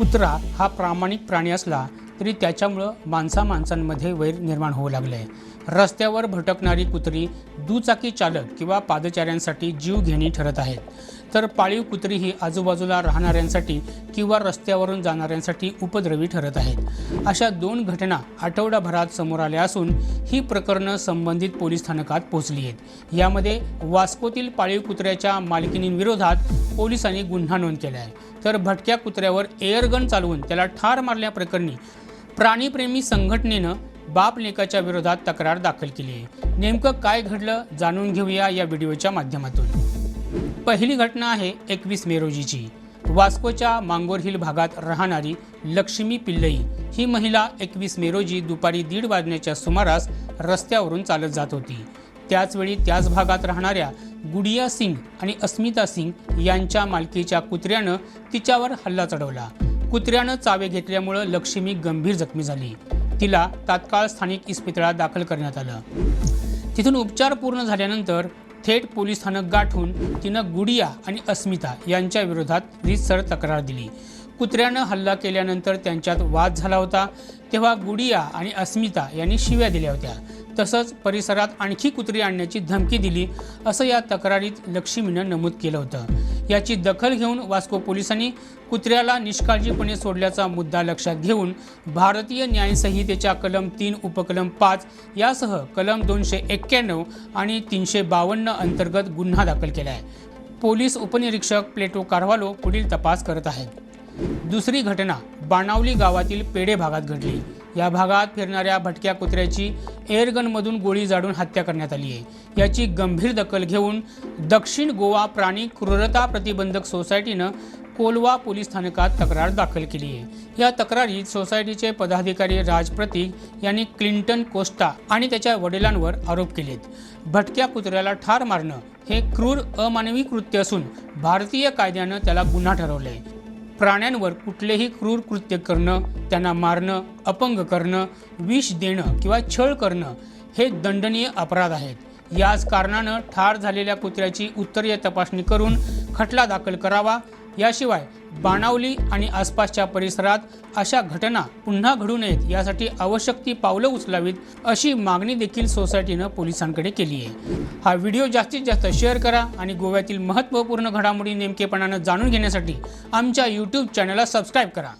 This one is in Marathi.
कुत्रा हा प्रामाणिक प्राणी असला तरी त्याच्यामुळं माणसा माणसांमध्ये वैर निर्माण होऊ लागलं. आहे रस्त्यावर भटकणारी कुत्री दुचाकी चालक किंवा पादचाऱ्यांसाठी जीव घेणी ठरत आहेत तर पाळीव कुत्री ही आजूबाजूला राहणाऱ्यांसाठी किंवा रस्त्यावरून जाणाऱ्यांसाठी उपद्रवी ठरत आहेत. अशा दोन घटना आठवडाभरात समोर आल्या असून ही प्रकरणं संबंधित पोलीस स्थानकात पोहोचली आहेत. यामध्ये वास्कोतील पाळीव कुत्र्याच्या मालकिनींविरोधात पोलिसांनी गुन्हा नोंद केला आहे तर भटक्या कुत्र्यावर एअरगन चालवून त्याला ठार मारल्याप्रकरणी प्राणीप्रेमी संघटनेनं बाप लेकाच्या विरोधात तक्रार दाखल केली आहे. नेमकं काय घडलं जाणून घेऊया या व्हिडिओच्या माध्यमातून. पहिली घटना आहे एकवीस मे रोजीची. वास्कोच्या मांगोर हिल भागात राहणारी लक्ष्मी पिल्लई ही महिला एकवीस मे रोजी दुपारी दीड वाजण्याच्या सुमारास रस्त्यावरून चालत जात होती. त्याचवेळी त्याच भागात राहणाऱ्या गुडिया सिंग आणि अस्मिता सिंग यांच्या मालकीच्या कुत्र्यानं तिच्यावर हल्ला चढवला. कुत्र्यानं चावे घेतल्यामुळं लक्ष्मी गंभीर जखमी झाली. तिला तात्काळ स्थानिक इस्पितळात दाखल करण्यात आलं. तिथून उपचार पूर्ण झाल्यानंतर थेट पोलीस स्थानक गाठून तिनं गुडिया आणि अस्मिता यांच्या विरोधात रीतसर तक्रार दिली. कुत्र्यानं हल्ला केल्यानंतर त्यांच्यात वाद झाला होता. तेव्हा गुडिया आणि अस्मिता यांनी शिव्या दिल्या होत्या. तसंच परिसरात आणखी कुत्री आणण्याची धमकी दिली असं या तक्रारीत लक्ष्मीनं नमूद केलं होतं. याची दखल घेऊन वास्को पोलिसांनी कुत्र्याला निष्काळजीपणे सोडल्याचा मुद्दा लक्षात घेऊन भारतीय न्यायसंहितेच्या कलम तीन उपकलम पाच यासह कलम दोनशे एक्क्याण्णव आणि तीनशे बावन्न अंतर्गत गुन्हा दाखल केला आहे. पोलीस उपनिरीक्षक प्लेटो कारवालो पुढील तपास करत आहेत. दुसरी घटना बाणावली गावातील पेढे भागात घडली. या भागात फिरणाऱ्या भटक्या कुत्र्याची एअरगनमधून गोळी जाडून हत्या करण्यात आली आहे. याची गंभीर दखल घेऊन दक्षिण गोवा प्राणी क्रूरता प्रतिबंधक सोसायटीनं कोलवा पोलीस स्थानकात तक्रार दाखल केली आहे. या तक्रारीत सोसायटीचे पदाधिकारी राज प्रतीक यांनी क्लिंटन कोस्टा आणि त्याच्या वडिलांवर आरोप केलेत. भटक्या कुत्र्याला ठार मारणं हे क्रूर अमानवी कृत्य असून भारतीय कायद्यानं त्याला गुन्हा ठरवलं आहे प्राण्यांवर कुठलेही क्रूर कृत्य करणं त्यांना मारणं अपंग करणं विष देणं किंवा छळ करणं हे दंडनीय अपराध आहेत. याच कारणानं ठार झालेल्या कुत्र्याची उत्तरीय तपासणी करून खटला दाखल करावा. याशिवाय बाणावली आणि आसपासच्या परिसरात अशा घटना पुन्हा घडू नयेत यासाठी आवश्यक ती पावलं उचलावीत अशी मागणी देखील सोसायटीनं पोलिसांकडे केली आहे. हा व्हिडिओ जास्तीत जास्त शेअर करा आणि गोव्यातील महत्त्वपूर्ण घडामोडी नेमकेपणानं जाणून घेण्यासाठी आमच्या यूट्यूब चॅनलला सबस्क्राईब करा.